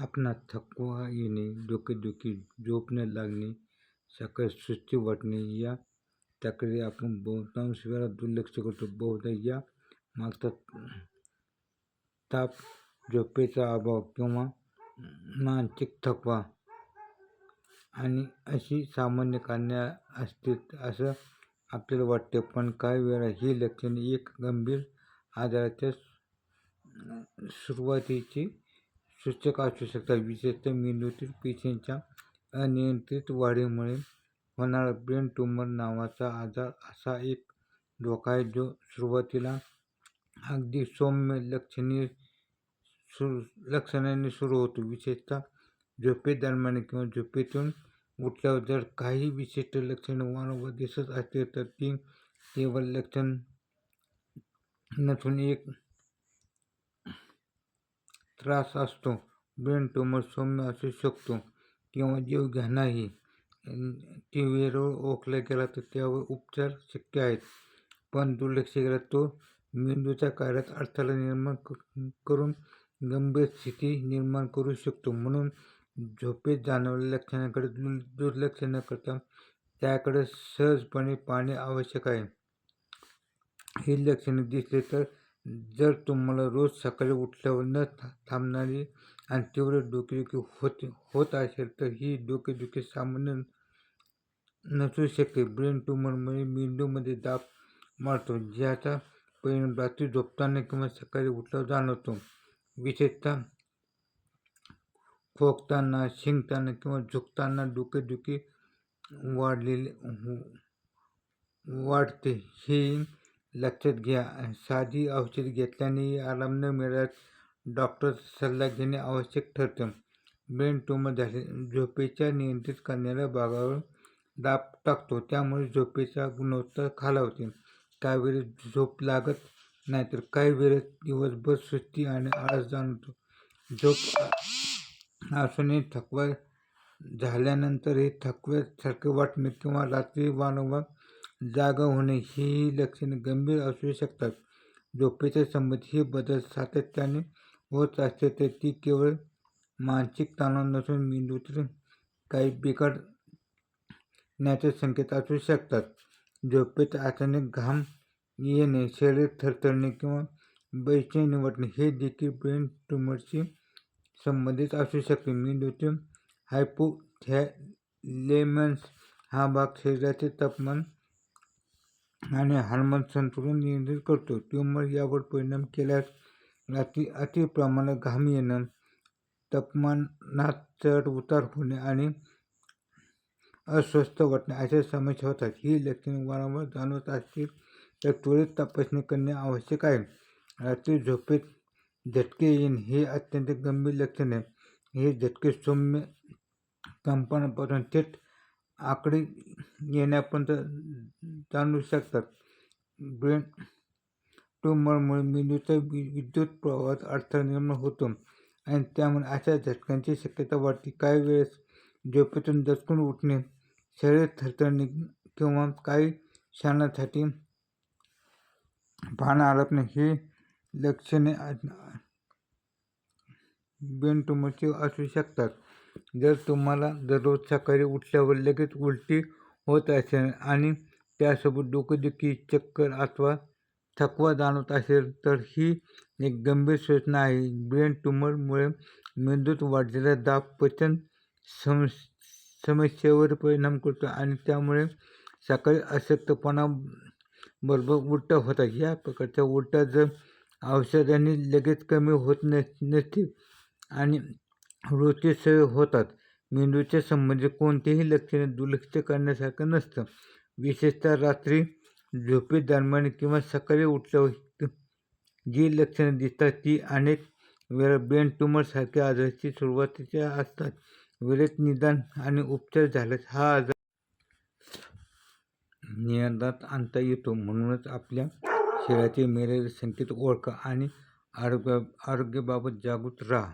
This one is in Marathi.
आपणास थकवा येणे डोकेदुखी झोप न लागणे सकाळी सुस्ती वाटणे या तक्रारी आपण बहुतांश वेळा दुर्लक्ष करतो. बहुधा या मागचा ताप झोपेचा अभाव किंवा मानसिक थकवा आणि अशी सामान्य कारणे असतील असं आपल्याला वाटते. पण काही वेळा ही लक्षणे एक गंभीर आजाराच्या सुरुवातीची सूचक असू शकतात. विशेषतः मेंदूतील पेशींच्या अनियंत्रित वाढीमुळे होणारा ब्रेन ट्यूमर नावाचा आजार असा एक धोका आहे जो सुरुवातीला अगदी सौम्य लक्षणीय लक्षणे लक्षणांनी सुरू होतो. विशेषतः झोपेदरम्यान किंवा झोपेतून उठल्यावर जर काही विशिष्ट लक्षणे वारंवार दिसत असतील तर ती केवळ लक्षण नसून एक त्रास असतो. ब्रेन ट्यूमर सौम्य असू शकतो किंवा जीवघेणाही टी वेळेवर ओळखला गेला तर त्यावर उपचार शक्य आहेत. पण दुर्लक्ष केला तो मेंदूच्या कार्यात अडथळा निर्माण करून गंभीर स्थिती निर्माण करू शकतो. म्हणून झोपेत जाणवलेल्या लक्षणाकडे दुर्लक्ष न करता त्याकडे सहजपणे पाहणे आवश्यक आहे. ही लक्षणे दिसली तर जर तुम्हाला रोज सकाळी उठल्यावर न थांबणारी आणि तीव्र डोकेदुखी होत होत असेल तर ही डोकेदुखी सामान्य नसू शकते ब्रेन ट्युमरमुळे मेंदूमध्ये दाब मारतो ज्याचा परिणाम रात्री झोपताना किंवा सकाळी उठल्यावर जाणवतो. विशेषतः खोकताना शिंकताना किंवा झुकताना डोकेदुखी वाढलेले वाढते. ही लक्षात घ्या. साधी औषधे घेतल्यानेही आराम न मिळाल्यास डॉक्टरचा सल्ला घेणे आवश्यक ठरते. ब्रेन ट्यूमर झाले. झोपेच्या नियंत्रित करणाऱ्या भागावर दाब टाकतो. त्यामुळे झोपेचा गुणवत्ता खालावते. काही वेळेस झोप लागत नाही तर काही वेळेस दिवसभर सुस्ती आणि आळस जाणवतो. झोप असूनही थकवा झाल्यानंतरही थकव्यासारखे वाटणे किंवा रात्री वारंवार जागा होणे ही लक्षणे गंभीर असू शकतात. झोपेच्या संबंधित हे बदल सातत्याने होत असते तर ती केवळ मानसिक तणाव नसून मेंदूतील काही बिघडण्याचे संकेत असू शकतात. झोपेत अचानक घाम येणे शरीर थरथरणे किंवा बेचैनी निवडणे हे देखील ब्रेन ट्युमरशी संबंधित असू शकते. मेंदूतील हायपोथॅलेमन्स हा भाग शरीराचे तापमान आणि हार्मोन संतुलन नियंत्रित करतो. ट्यूमर यावर परिणाम केल्यास रात्री अति प्रमाणात घाम येणं तापमानात चढ उतार होणे आणि अस्वस्थ वाटणे अशा समस्या होतात. ही लक्षणे वारंवार जाणवत असतील तर त्वरित तपासणी करणे आवश्यक आहे. रात्री झोपेत झटके येणे हे अत्यंत गंभीर लक्षण आहे. हे झटके सौम्य कंपनापासून थेट आकडे येण्यापर्यंत जाणू शकतात. ब्रेन ट्यूमरमुळे वि विद्युत प्रवाहात अडथळा निर्माण होतो आणि त्यामुळे अशा झटक्यांची शक्यता वाढते. काही वेळेस झोपेतून दचकून उठणे शरीर थरथरणे किंवा काही क्षणासाठी भान हरपणे ही लक्षणे ब्रेन ट्युमरची असू शकतात. जर तुम्हाला दररोज सकाळी उठल्यावर लगेच उलटी होत असेल आणि त्यासोबत डोकेदुखी चक्कर अथवा थकवा जाणवत असेल तर ही एक गंभीर सूचना आहे. ब्रेन ट्युमरमुळे मेंदूत वाढलेला दाब पचन सम समस्येवर परिणाम करतो आणि त्यामुळे सकाळी अशक्तपणा बरोबर उलटा होतात. या प्रकारच्या उलट्या जर औषधांनी लगेच कमी होत न नसतील आणि रोजचे सवय होतात. मेंदूच्या संबंधित कोणतेही लक्षणे दुर्लक्ष करण्यासारखं नसतं. विशेषतः रात्री झोपेदरम्यान किंवा सकाळी उठल्यावर जी लक्षणे दिसतात ती अनेक वेळा ब्रेन ट्युमरसारख्या आजाराची सुरुवातीच्या असतात. वेळेत निदान आणि उपचार झाल्यास हा आजार नियंत्रणात आणता येतो. म्हणूनच आपल्या शरीराचे मेलेले संकेत ओळखा आणि आरोग्य आरोग्याबाबत जागृत राहा.